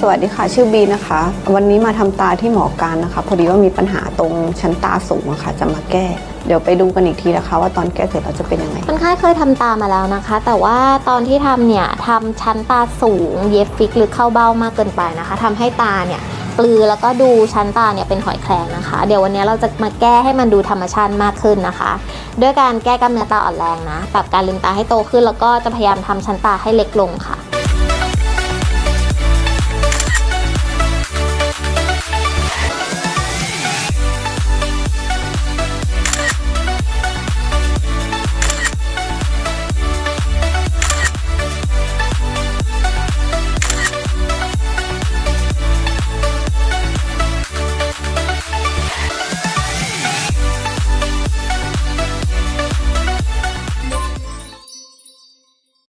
สวัสดีค่ะ ชื่อบีนะคะ วันนี้มาทำตาที่หมอการนะคะ พอดีว่ามีปัญหาตรงชั้นตาสูงอะค่ะ จะมาแก้ เดี๋ยวไปดูกันอีกทีนะคะ ว่าตอนแก้เสร็จเราจะเป็นยังไง คนไข้เคยทำตามาแล้วนะคะ แต่ว่าตอนที่ทำเนี่ยทำชั้นตาสูง เย็บฟิกหรือเข้าเบ้ามากเกินไปนะคะทำให้ตาเนี่ยปลือแล้วก็ดูชั้นตาเนี่ยเป็นหอยแครงนะคะ เดี๋ยววันนี้เราจะมาแก้ให้มันดูธรรมชาติมากขึ้นนะคะ ด้วยการแก้กล้ามเนื้อตาอ่อนแรงนะ ปรับการลืมตาให้โตขึ้น แล้วก็จะพยายามทำชั้นตาให้เล็กลงค่ะ